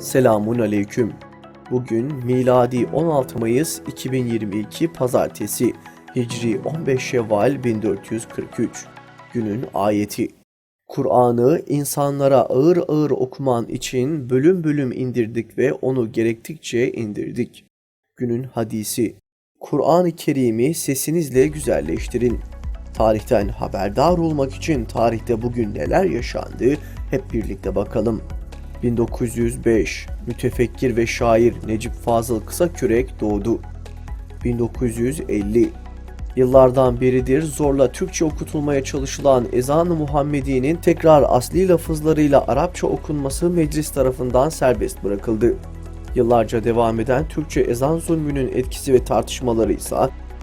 Selamun aleyküm. Bugün miladi 16 Mayıs 2022 Pazartesi, Hicri 15 Şevval 1443. Günün ayeti. Kur'an'ı insanlara ağır ağır okuman için bölüm bölüm indirdik ve onu gerektikçe indirdik. Günün hadisi. Kur'an-ı Kerim'i sesinizle güzelleştirin. Tarihten haberdar olmak için tarihte bugün neler yaşandı hep birlikte bakalım. 1905 mütefekkir ve şair Necip Fazıl Kısakürek doğdu. 1950 Yıllardan beridir zorla Türkçe okutulmaya çalışılan ezan-ı Muhammedi'nin tekrar asli lafızlarıyla Arapça okunması meclis tarafından serbest bırakıldı. Yıllarca devam eden Türkçe ezan zulmünün etkisi ve tartışmaları ise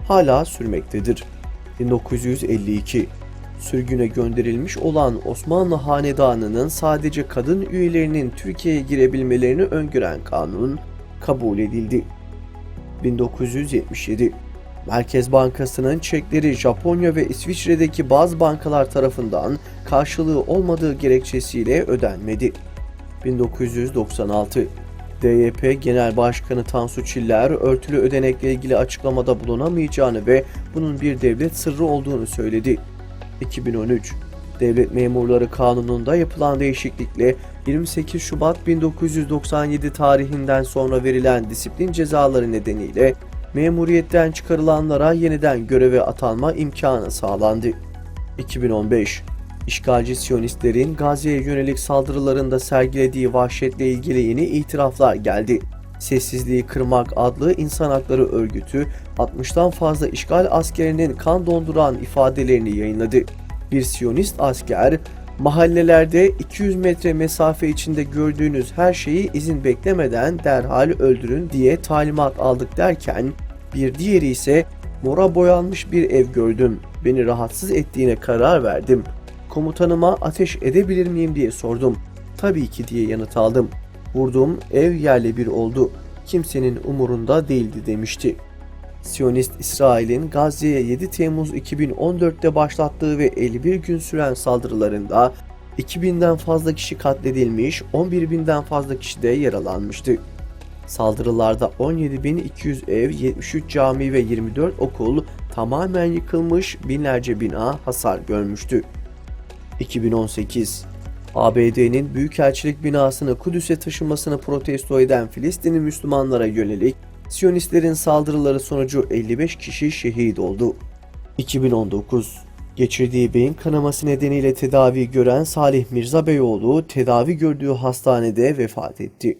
hala sürmektedir. 1952 Sürgüne gönderilmiş olan Osmanlı Hanedanı'nın sadece kadın üyelerinin Türkiye'ye girebilmelerini öngören kanun kabul edildi. 1977 Merkez Bankası'nın çekleri Japonya ve İsviçre'deki bazı bankalar tarafından karşılığı olmadığı gerekçesiyle ödenmedi. 1996 DYP Genel Başkanı Tansu Çiller örtülü ödenekle ilgili açıklamada bulunamayacağını ve bunun bir devlet sırrı olduğunu söyledi. 2013 Devlet Memurları Kanunu'nda yapılan değişiklikle 28 Şubat 1997 tarihinden sonra verilen disiplin cezaları nedeniyle memuriyetten çıkarılanlara yeniden göreve atanma imkanı sağlandı. 2015 İşgalci Siyonistlerin Gazze'ye yönelik saldırılarında sergilediği vahşetle ilgili yeni itiraflar geldi. Sessizliği Kırmak adlı insan hakları örgütü 60'tan fazla işgal askerinin kan donduran ifadelerini yayınladı. Bir Siyonist asker, mahallelerde 200 metre mesafe içinde gördüğünüz her şeyi izin beklemeden derhal öldürün diye talimat aldık derken, bir diğeri ise mora boyanmış bir ev gördüm. Beni rahatsız ettiğine karar verdim. Komutanıma ateş edebilir miyim diye sordum. Tabii ki diye yanıt aldım. Vurduğum ev yerle bir oldu. Kimsenin umurunda değildi demişti. Siyonist İsrail'in Gazze'ye 7 Temmuz 2014'te başlattığı ve 51 gün süren saldırılarında 2000'den fazla kişi katledilmiş, 11.000'den fazla kişi de yaralanmıştı. Saldırılarda 17.200 ev, 73 cami ve 24 okul tamamen yıkılmış, binlerce bina hasar görmüştü. 2018 ABD'nin Büyükelçilik binasını Kudüs'e taşımasını protesto eden Filistinli Müslümanlara yönelik Siyonistlerin saldırıları sonucu 55 kişi şehit oldu. 2019 Geçirdiği beyin kanaması nedeniyle tedavi gören Salih Mirza Beyoğlu tedavi gördüğü hastanede vefat etti.